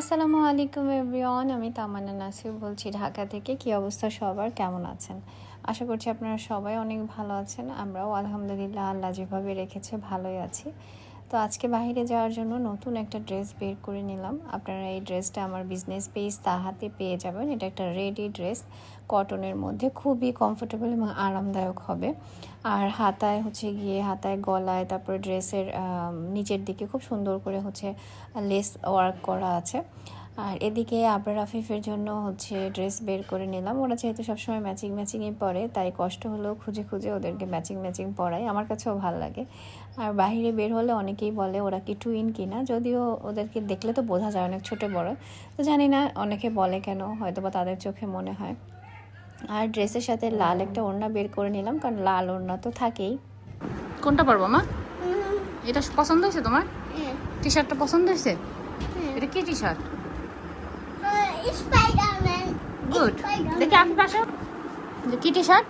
আসসালামু আলাইকুম এভরিওয়ান, আমি তামান্না নাসির বলছি ঢাকা থেকে। কি অবস্থা সবার? কেমন আছেন? আশা করছি আপনারা সবাই অনেক ভালো আছেন। আমরাও আলহামদুলিল্লাহ আল্লাহ যেভাবে রেখেছে ভালোই আছি। তো আজকে বাহিরে যাওয়ার জন্য নতুন একটা ড্রেস বের করে নিলাম। আপনারা এই ড্রেসটা আমার বিজনেস পেজ তাহাতে পেয়ে যাবেন। এটা একটা রেডি ড্রেস কটনের মধ্যে খুবই কমফোর্টেবল এবং আরামদায়ক হবে। আর হাতায় হচ্ছে গিয়ে, হাতায়, গলায়, তারপরে ড্রেসের নিচের দিকে খুব সুন্দর করে হচ্ছে লেস ওয়ার্ক করা আছে। আর এদিকে আবরার আফিফের জন্য হচ্ছে ড্রেস বের করে নিলাম। ওরা যেহেতু সবসময় ম্যাচিং ম্যাচিংয়ে পরে তাই কষ্ট হলেও খুঁজে খুঁজে ওদেরকে ম্যাচিং ম্যাচিং পরাই। আমার কাছেও ভালো লাগে। আর বাইরে বের হলে অনেকেই বলে ওরা কি টুইন কিনা? যদিও ওদেরকে দেখলে তো বোঝা যায় অনেক ছোটো বড়। তো জানি না অনেকে বলে কেন হয়তো বা তাদের চোখে মনে হয়। আর ড্রেসের সাথে লাল একটা ওড়না বের করে নিলাম কারণ লাল ওড়না তো থাকেই। কোনটা পারব মা? এটা পছন্দ হয়েছে তোমার? টি শার্টটা পছন্দ হয়েছে? এটা কি টি শার্ট. Good Spider-Man. দেখি আপনি পাশে। যে কি টি শার্ট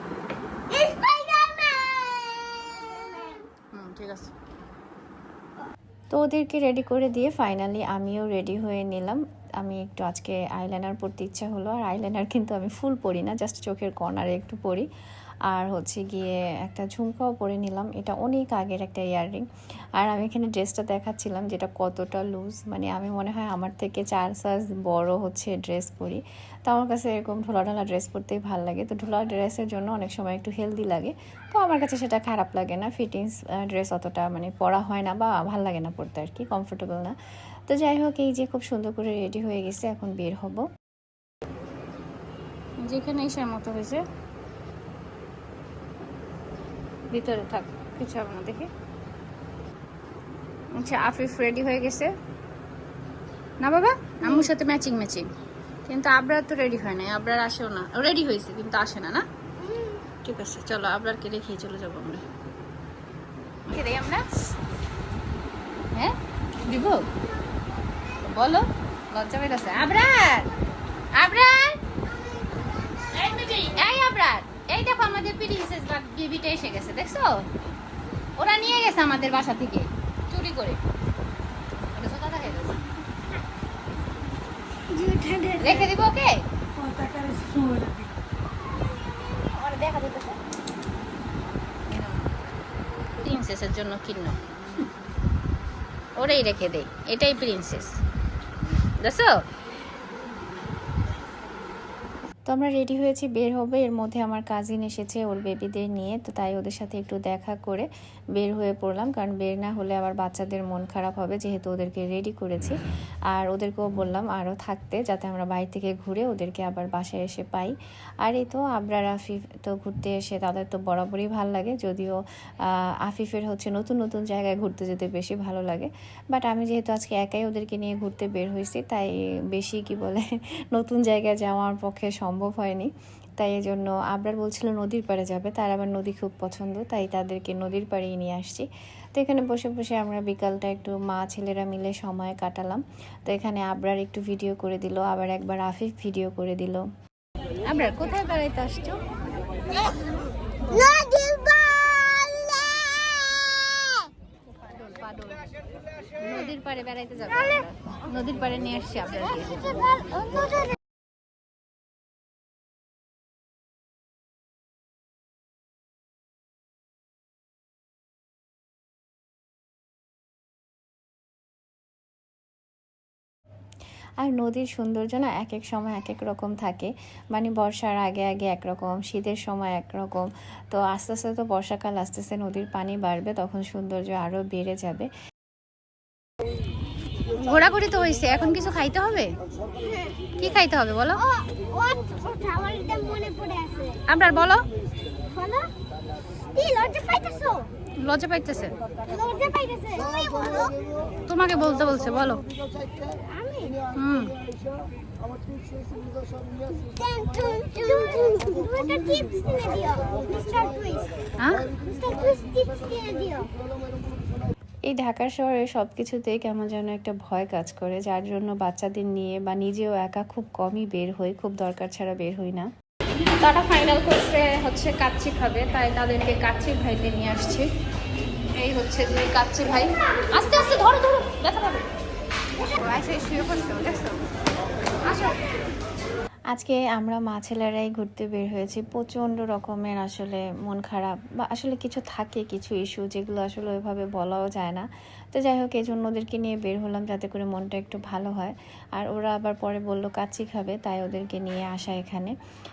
Spider-Man. ঠিক আছে। তো ওদেরকে রেডি করে দিয়ে ফাইনালি আমিও রেডি হয়ে নিলাম। আমি একটু আজকে আইলাইনার পরতে ইচ্ছা হলো আর আইলাইনার কিন্তু আমি ফুল পরি না জাস্ট চোখের কর্নারে একটু পরি। আর হচ্ছে গিয়ে একটা ঝুমকাও পরে নিলাম। এটা অনেক আগের একটা ইয়াররিং। আর আমি এখানে ড্রেসটা দেখাচ্ছিলাম যেটা কতটা লুজ মানে আমি মনে হয় আমার থেকে চার সাইজ বড় হচ্ছে ড্রেস পরি। তো আমার কাছে এরকম ঢোলা ঢোলা ড্রেস পরতেই ভালো লাগে। তো ঢোলা ড্রেসের জন্য অনেক সময় একটু হেলদি লাগে। তো আমার কাছে সেটা খারাপ লাগে না। ফিটিংস ড্রেস অতটা মানে পরা হয় না বা ভালো লাগে না পরতে আর কি কমফোর্টেবল না। তো যাই হোক, এই যে খুব সুন্দর করে রেডি হয়ে গেছে, এখন বের হব। যেখানে ইসার মতো হয়েছে। ভিতরে থাক কিছু হবে না দেখি। আচ্ছা আফিফ রেডি হয়ে গেছে। না বাবা আম্মুর সাথে ম্যাচিং ম্যাচিং কিন্তু আবরার তো রেডি হয় নাই আবরার আসেও না। রেডি হয়েছে কিন্তু আসে না না? ঠিক আছে চলো আবরারকে রেখেই চলে যাব আমরা। রেখে দেই আমরা? হ্যাঁ? দিব? বলো। লজ্জা পেয়েছে আবরার! আবরার! এই বেবি এই আবরার! এই দেখো আমাদের প্রিন্সেস বা বেবিটা এসে গেছে, দেখছ? ওরা নিয়ে গেছে আমাদের বাসা থেকে, চুরি করে। দেখা। রেখে দিব ওকে? দেখা প্রিন্সেসের জন্য কিনো ওরাই রেখে দেই, এটাই প্রিন্সেস দেখছ? তো আমরা রেডি হয়েছি, বের হবে। এর মধ্যে আমার কাজিন এসেছে, ওর বেবিদের নিয়ে। তো তাই ওদের সাথে একটু দেখা করে বের হয়ে পড়লাম। কারণ বের না হলে আবার বাচ্চাদের মন খারাপ হবে, যেহেতু ওদেরকে রেডি করেছি। আর ওদেরকেও বললাম আরও থাকতে, যাতে আমরা বাইরে থেকে ঘুরে ওদেরকে আবার বাসায় এসে পাই। আর এই তো আবরার আফিফ তো ঘুরতে এসে, তাদের তো বরাবরই ভালো লাগে। যদিও আফিফের হচ্ছে নতুন নতুন জায়গায় ঘুরতে যেতে বেশি ভালো লাগে। বাট আমি যেহেতু আজকে একাই ওদেরকে নিয়ে ঘুরতে বের হয়েছি, তাই বেশি কি বলে, নতুন জায়গায় যাওয়া আমার পক্ষে সম্ভব হয়নি। তাই এই জন্য আবরার বলছিল নদীর পাড়ে যাবে। তার আবার নদী খুব পছন্দ তাই তাদেরকে নদীর পাড়েই নিয়ে আসছি। তো এখানে বসে বসে আমরা বিকালটা একটু মা ছেলেরা মিলে সময় কাটালাম। তো এখানে আবরার একটু ভিডিও করে দিল আবার একবার আফিফ ভিডিও করে দিল। আবরার কোথায় বেড়াইতে আসছো? নদীর। পাড়ে। বেড়াইতে যাব নদীর পাড়ে নিয়ে আসছি আপনাকে আর নদীর সৌন্দর্য না এক এক সময় এক এক রকম থাকে। মানে বর্ষার আগে আগে একরকম শীতের সময় একরকম। তো আস্তে আস্তে তো বর্ষাকাল আস্তে আস্তে নদীর পানি বাড়বে তখন সৌন্দর্য আরও বেড়ে যাবে। ঘোরাঘুরি তো হয়েছে এখন কিছু খাইতে হবে? কি খাইতে হবে বলো? আমার মনে বলো? বলো? লজ্জা পাইতেছে। তোমাকে বলতে বলছে বলো। এই ঢাকা শহরে সব কিছুতেই কেমন যেন একটা ভয় কাজ করে, যার জন্য বাচ্চাদের নিয়ে বা নিজেও একা খুব কমই বের হই, খুব দরকার ছাড়া বের হই না। তারা ফাইনাল করছে হচ্ছে কাচ্চি খাবে, তাই তাদেরকে কাচ্চি ভাইতে নিয়ে আসছি। এই হচ্ছে দুই কাচ্চি ভাই। আস্তে আস্তে, ধরো ধরো, ব্যথা পাবে। 我来先学会手的手，拿手。আজকে আমরা মা ছেলেরাই ঘুরতে বের হয়েছি। প্রচণ্ড রকমের আসলে মন খারাপ বা আসলে কিছু থাকে কিছু ইস্যু যেগুলো আসলে ওইভাবে বলাও যায় না। তো যাই হোক এই জন্য ওদেরকে নিয়ে বের হলাম যাতে করে মনটা একটু ভালো হয়। আর ওরা আবার পরে বলল, কাচ্চি খাবে। তাই ওদেরকে নিয়ে আসা এখানে।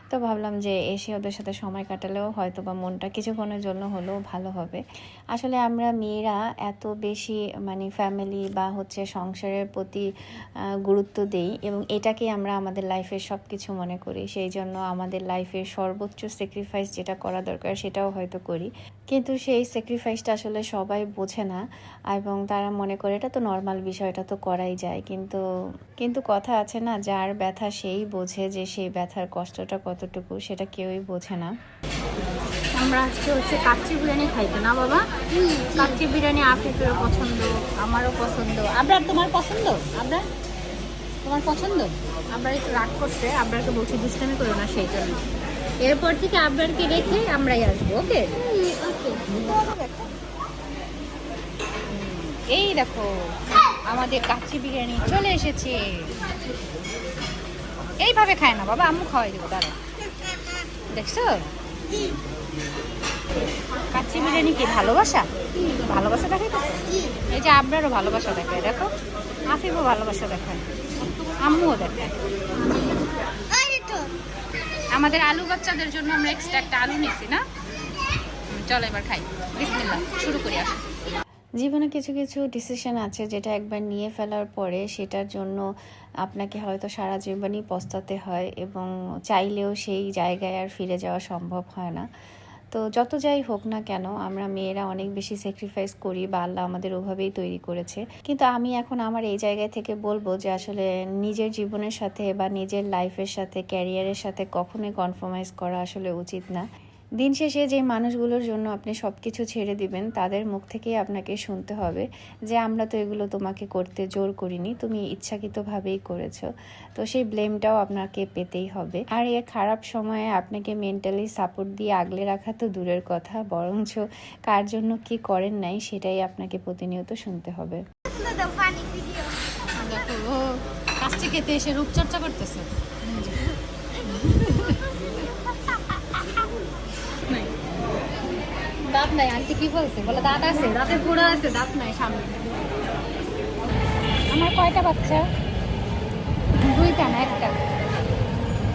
তো ভাবলাম যে এসে ওদের সাথে সময় কাটালেও হয়তো বা মনটা কিছুক্ষণের জন্য হলেও ভালো হবে। আসলে আমরা মেয়েরা এত বেশি মানে ফ্যামিলি বা হচ্ছে সংসারের প্রতি গুরুত্ব দেই এবং এটাকে আমরা আমাদের লাইফের সব কিছু মনে করি, সেই জন্য আমাদের লাইফের সর্বোচ্চ স্যাক্রিফাইস যেটা করা দরকার সেটাও হয়তো করি। কিন্তু সেই স্যাক্রিফাইসটা আসলে সবাই বোঝে না এবং তারা মনে করে এটা তো নর্মাল বিষয়, এটা তো করাই যায়। কিন্তু কিন্তু কথা আছে না, যার ব্যথা সেই বোঝে যে সেই ব্যথার কষ্টটা কতটুকু, সেটা কেউই বোঝে না। আমরা আজকে হচ্ছে কাচ্চি বিরিয়ানি খাইতে না বাবা? কাচ্চি বিরিয়ানি আফিফেরও পছন্দ, আমারও পছন্দ। আবরার, তোমার পছন্দ? আবরার, তোমার পছন্দ? আবরার একটু রাগ করছে, আবরারকে বলছি, দুষ্টামি করো না সেই জন্য। এরপর থেকে আবরারকে রেখে আমরাই আসব, ওকে? এই দেখো, আমাদের কাচ্চি বিরিয়ানি চলে এসেছে। এইভাবে খায় না বাবা, আম্মু খাওয়াই দেবো দাঁড়া দেখছ? কাচ্চি বিরিয়ানি কি ভালোবাসা? ভালোবাসা দেখাই তো এই যে আপনারও ভালোবাসা দেখায়, দেখো। আফিফও ভালোবাসা দেখায়, আম্মুও দেখায়। আমাদের আলু বাচ্চাদের জন্য আমরা এক্সট্রা একটা আলু নিয়েছি না? চলো এবার খাই। বিসমিল্লাহ, শুরু করি আসো। জীবনে কিছু কিছু ডিসিশন আছে যেটা একবার নিয়ে ফেলার পরে সেটার জন্য আপনাকে হয়তো সারা জীবনই পস্তাতে হয় এবং চাইলেও সেই জায়গায় আর ফিরে যাওয়া সম্ভব হয় না। তো যত যাই হোক না কেন, আমরা মেয়েরা অনেক বেশি স্যাক্রিফাইস করি বা আল্লাহ আমাদের ওভাবেই তৈরি করেছে। কিন্তু আমি এখন আমার এই জায়গায় থেকে বলব যে আসলে নিজের জীবনের সাথে বা নিজের লাইফের সাথে ক্যারিয়ারের সাথে কখনোই কনফার্মাইজ করা আসলে উচিত না। দিন শেষে যে মানুষগুলোর জন্য আপনি সব কিছু ছেড়ে দিবেন তাদের মুখ থেকেই আপনাকে শুনতে হবে যে আমরা তো এগুলো তোমাকে করতে জোর করিনি তুমি ইচ্ছাকৃতভাবেই করেছ। তো সেই ব্লেমটাও আপনাকে পেতেই হবে। আর এর খারাপ সময়ে আপনাকে মেন্টালি সাপোর্ট দিয়ে আগলে রাখা তো দূরের কথা বরঞ্চ কার জন্য কি করেন নাই সেটাই আপনাকে প্রতিনিয়ত শুনতে হবে। খেতে এসে রূপচর্চা করতেছে দাঁত নাই, আন্টি কি বলছে? বলে, দাঁত আছে, দাঁতে পুরো আছে, দাঁত নাই সামনে। আমার কয়টা বাচ্চা? দুইটা না একটা?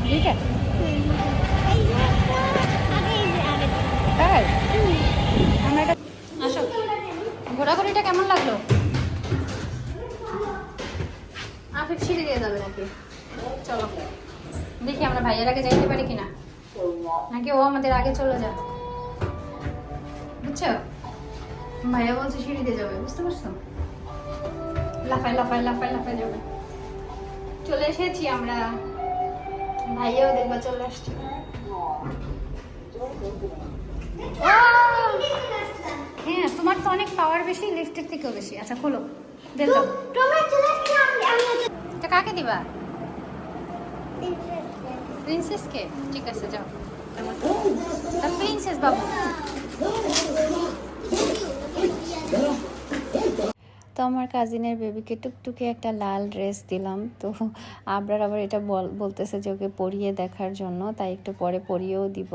দুইটা? আসো। ঘোরাঘুরিটা কেমন লাগল? আফিক ছিঁড়ে দিয়ে যাবে নাকি? চলো। দেখি আমরা ভাইয়ের আগে যাইতে পারি কিনা। নাকি ও আমাদের আগে চলে যাবে বুঝছ ভাইয়া বলছে সিঁড়ি দিয়ে যাবে বুঝতে পারছ? লাফাই লাফাই লাফাই লাফাই যাবে। চলে এসেছি আমরা। ভাইয়াও দেখবা চলে আসছে। হ্যাঁ তোমার তো অনেক পাওয়ার বেশি লিফটের থেকেও বেশি। আচ্ছা খোলো আমি এটা কাকে দিবা? প্রিন্সেসকে ঠিক আছে যাও। প্রিন্সেস বাবু। 何? তো আমার কাজিনের বেবিকে টুকটুকে একটা লাল ড্রেস দিলাম। তো আবরার আবার এটা বল, বলতেছে যে ওকে পরিয়ে দেখার জন্য, তাই একটু পরে পরিয়েও দিব।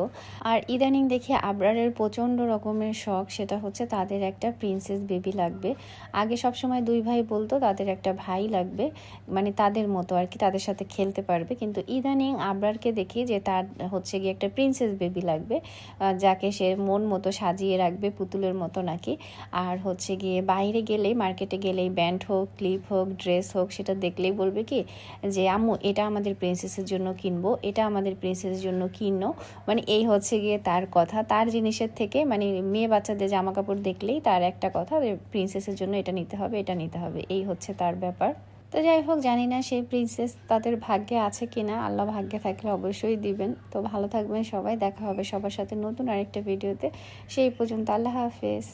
আর ইদানিং দেখি আবরারের প্রচণ্ড রকমের শখ, সেটা হচ্ছে তাদের একটা প্রিন্সেস বেবি লাগবে। আগে সব সময় দুই ভাই বলতো, তাদের একটা ভাই লাগবে মানে তাদের মতো আর কি, তাদের সাথে খেলতে পারবে। কিন্তু ইদানিং আবরারকে দেখি যে তার হচ্ছে গিয়ে একটা প্রিন্সেস বেবি লাগবে যাকে সে মন মতো সাজিয়ে রাখবে পুতুলের মতো নাকি। আর হচ্ছে গিয়ে বাইরে গেলেই মার্কেটে গেলেই ব্যান্ড হোক ক্লিপ হোক ড্রেস হোক, সেটা দেখলেই বলবে কি যে, আম্মু, এটা আমাদের প্রিন্সেসের জন্য কিনবো, এটা আমাদের প্রিন্সেসের জন্য কিনো। মানে এই হচ্ছে গিয়ে তার কথা। তার জিনিসের থেকে মানে মেয়ে বাচ্চাদের জামা কাপড় দেখলেই তার একটা কথা প্রিন্সেসের জন্য এটা নিতে হবে, এটা নিতে হবে। এই হচ্ছে তার ব্যাপার। তো যাই হোক, জানি না সেই প্রিন্সেস তাদের ভাগ্যে আছে কিনা। আল্লাহ ভাগ্যে থাকলে অবশ্যই দিবেন। তো ভালো থাকবেন সবাই। দেখা হবে সবার সাথে নতুন আরেকটা ভিডিওতে সেই পর্যন্ত আল্লাহ হাফেজ।